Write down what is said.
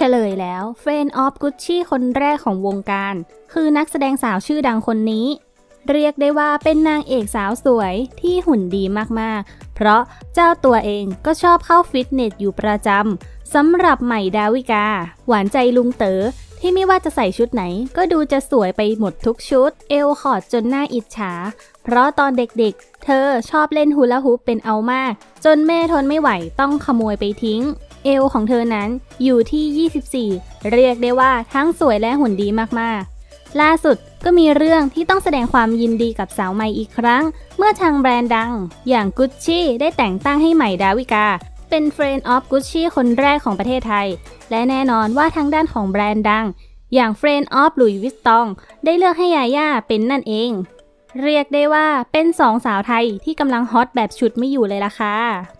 ฉลยแล้วเฟรนออฟกุชชี่คนแรกของวงการ คือนักแสดงสาวชื่อดังคนนี้ เรียกได้ว่าเป็นนางเอกสาวสวยที่หุ่นดีมากๆ เพราะเจ้าตัวเองก็ชอบเข้าฟิตเนสอยู่ประจำสำหรับใหม่ดาวิกา หวานใจลุงเต๋อที่ไม่ว่าจะใส่ชุดไหน ก็ดูจะสวยไปหมดทุกชุด เอวขอดจนหน่าอิจฉา เพราะตอนเด็กๆ เธอชอบเล่นฮูลาฮูปเป็นเอามาก จนแม่ทนไม่ไหวต้องขโมยไปทิ้ง เอวของเธอนั้นอยู่ที่ 24 เรียกได้ว่าทั้งสวยและหุ่นดีมากๆ ล่าสุดก็มีเรื่องที่ต้องแสดงความยินดีกับสาวใหม่อีกครั้ง เมื่อทางแบรนด์ดัง อย่างกุชชี่ได้แต่งตั้งให้ใหม่ดาวิกา เป็น Friend of Gucci คนแรกของประเทศไทย และแน่นอนว่าทางด้านของแบรนด์ดัง อย่าง Friend of Louis Vuitton ได้เลือกให้ยาย่าเป็นนั่นเอง เรียกได้ว่าเป็นสองสาวไทยที่กำลังฮอตแบบชุดไม่อยู่เลยล่ะค่ะ